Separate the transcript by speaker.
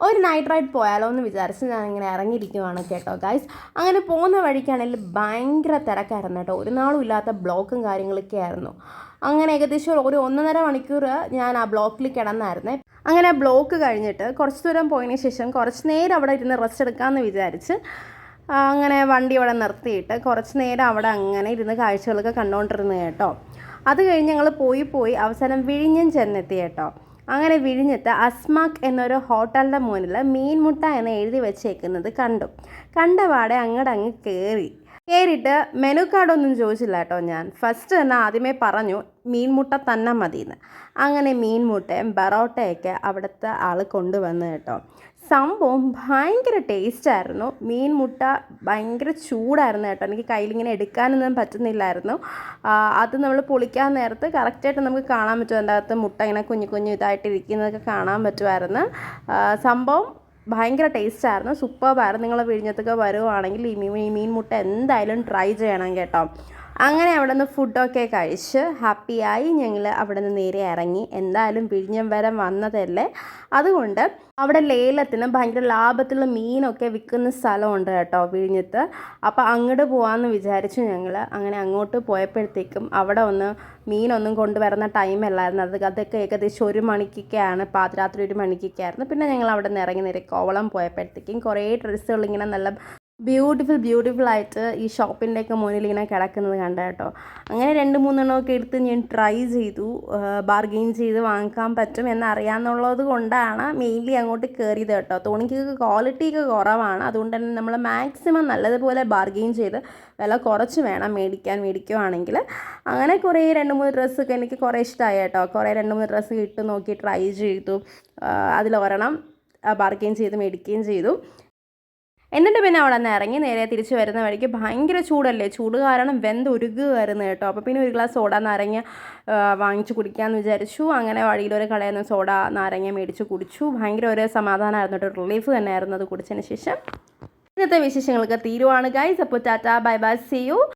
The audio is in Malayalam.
Speaker 1: ഒരു നൈറ്റ് റൈഡ് പോയാലോ എന്ന് വിചാരിച്ച് ഞാൻ ഇങ്ങനെ ഇറങ്ങിയിരിക്കുവാണ് കേട്ടോ ഗൈസ് അങ്ങനെ പോകുന്ന വഴിക്കാണെങ്കിൽ ഭയങ്കര തിരക്കായിരുന്നു കേട്ടോ. ഒരു നാളും ഇല്ലാത്ത ബ്ലോക്കും കാര്യങ്ങളൊക്കെ ആയിരുന്നു. അങ്ങനെ ഏകദേശം ഒരു ഒന്നര മണിക്കൂർ ഞാൻ ആ ബ്ലോക്കിൽ കിടന്നായിരുന്നേ. അങ്ങനെ ബ്ലോക്ക് കഴിഞ്ഞിട്ട് കുറച്ച് ദൂരം പോയതിന് ശേഷം കുറച്ച് നേരം അവിടെ ഇരുന്ന് റെസ്റ്റ് എടുക്കാമെന്ന് വിചാരിച്ച് അങ്ങനെ വണ്ടി അവിടെ നിർത്തിയിട്ട് കുറച്ച് നേരം അവിടെ അങ്ങനെ ഇരുന്ന് കാഴ്ചകളൊക്കെ കണ്ടുകൊണ്ടിരുന്നു കേട്ടോ. അത് കഴിഞ്ഞ് ഞങ്ങൾ പോയി പോയി അവസാനം വിഴിഞ്ഞം ചെന്നെത്തി കേട്ടോ. അങ്ങനെ വിഴിഞ്ഞത്ത് അസ്മാക് എന്നൊരു ഹോട്ടലിന്റെ മുന്നിൽ മീൻമുട്ട എന്ന് എഴുതി വെച്ചേക്കുന്നത് കണ്ടു. കണ്ട അങ്ങോട്ടങ്ങ് അങ്ങോട്ട് അങ്ങ് കയറി കയറിയിട്ട് മെനു കാർഡൊന്നും ചോദിച്ചില്ല കേട്ടോ ഞാൻ. ഫസ്റ്റ് തന്നെ ആദ്യമേ പറഞ്ഞു മീൻമുട്ട തന്നെ മതിയെന്ന് അങ്ങനെ മീൻമുട്ടയും ബറോട്ടയൊക്കെ അവിടുത്തെ ആൾ കൊണ്ടുവന്ന് കേട്ടോ. സംഭവം ഭയങ്കര ടേസ്റ്റായിരുന്നു മീൻമുട്ട ഭയങ്കര ചൂടായിരുന്നു കേട്ടോ. എനിക്ക് കയ്യിലിങ്ങനെ എടുക്കാനൊന്നും പറ്റുന്നില്ലായിരുന്നു. അത് നമ്മൾ പൊളിക്കാൻ നേരത്ത് കറക്റ്റായിട്ട് നമുക്ക് കാണാൻ പറ്റും. അതിന്റെ അകത്ത് മുട്ട ഇങ്ങനെ കുഞ്ഞു കുഞ്ഞു ഇതായിട്ട് ഇരിക്കുന്നതൊക്കെ കാണാൻ പറ്റുമായിരുന്നു. സംഭവം ഭയങ്കര ടേസ്റ്റായിരുന്നു. സൂപ്പർബായിരുന്നു നിങ്ങൾ വിഴിഞ്ഞത്തൊക്കെ വരുവാണെങ്കിൽ ഈ മീൻ മുട്ട എന്തായാലും ട്രൈ ചെയ്യണം കേട്ടോ. അങ്ങനെ അവിടെ നിന്ന് ഫുഡൊക്കെ കഴിച്ച് ഹാപ്പിയായി ഞങ്ങൾ അവിടെ നിന്ന് നേരെ ഇറങ്ങി. എന്തായാലും വിഴിഞ്ഞം വരെ വന്നതല്ലേ? അതുകൊണ്ട് അവിടെ ലേലത്തിന് ഭയങ്കര ലാഭത്തിലുള്ള മീനൊക്കെ വിൽക്കുന്ന സ്ഥലമുണ്ട് കേട്ടോ വിഴിഞ്ഞത്ത്. അപ്പോൾ അങ്ങോട്ട് പോകാമെന്ന് വിചാരിച്ചു ഞങ്ങൾ അങ്ങനെ അങ്ങോട്ട് പോയപ്പോഴത്തേക്കും അവിടെ ഒന്ന് മീനൊന്നും കൊണ്ടുവരുന്ന ടൈമല്ലായിരുന്നു അത് അതൊക്കെ ഏകദേശം ഒരു മണിക്കൊക്കെയാണ്. പാതിരാത്രി ഒരു മണിക്കൊക്കെ ആയിരുന്നു പിന്നെ ഞങ്ങൾ അവിടെ നിന്ന് ഇറങ്ങി നേരെ കോവളം പോയപ്പോഴത്തേക്കും കുറേ ഡ്രസ്സുകൾ ഇങ്ങനെ നല്ല ബ്യൂട്ടിഫുൾ ബ്യൂട്ടിഫുൾ ആയിട്ട് ഈ ഷോപ്പിന്റെ ഒക്കെ മുന്നിൽ ഇങ്ങനെ കിടക്കുന്നത് കണ്ട കേട്ടോ. അങ്ങനെ രണ്ട് മൂന്നെണ്ണമൊക്കെ എടുത്ത് ഞാൻ ട്രൈ ചെയ്തു. ബാർഗെയിൻ ചെയ്ത് വാങ്ങിക്കാൻ പറ്റും എന്നറിയാമെന്നുള്ളത് കൊണ്ടാണ് മെയിൻലി അങ്ങോട്ട് കയറിയത് കേട്ടോ. തോണിക്കൊക്കെ ക്വാളിറ്റി ഒക്കെ കുറവാണ്. അതുകൊണ്ട് തന്നെ നമ്മൾ മാക്സിമം നല്ലതുപോലെ ബാർഗെയിൻ ചെയ്ത് വില കുറച്ച് വേണം മേടിക്കാൻ മേടിക്കുവാണെങ്കിൽ. അങ്ങനെ കുറേ രണ്ട് മൂന്ന് ഡ്രസ്സൊക്കെ എനിക്ക് കുറേ ഇഷ്ടമായി കേട്ടോ. കുറേ രണ്ട് മൂന്ന് ഡ്രസ്സ് ഇട്ട് നോക്കി ട്രൈ ചെയ്തു. അതിലൊരെണ്ണം ബാർഗെയിൻ ചെയ്ത് മേടിക്കുകയും ചെയ്തു. എന്നിട്ട് പിന്നെ അവിടെ നിന്ന് ഇറങ്ങി നേരെ തിരിച്ച് വരുന്ന വഴിക്ക് ഭയങ്കര ചൂടല്ലേ? ചൂട് കാരണം വെന്ത് ഉരുകുമായിരുന്നു കേട്ടോ. അപ്പോൾ പിന്നെ ഒരു ഗ്ലാസ് സോഡ നാരങ്ങ വാങ്ങിച്ച് കുടിക്കാമെന്ന് വിചാരിച്ചു. അങ്ങനെ വഴിയിലൊരു കടയിൽ നിന്ന് സോഡ നാരങ്ങ മേടിച്ച് കുടിച്ചു. ഭയങ്കര ഒരു സമാധാനമായിരുന്നു. കേട്ടോ റിലീഫ് തന്നെയായിരുന്നു അത് കുടിച്ചതിന് ശേഷം. ഇന്നത്തെ വിശേഷങ്ങൾക്ക് തീരുവാണ് ഗൈസ് അപ്പോൾ tata bye bye. See you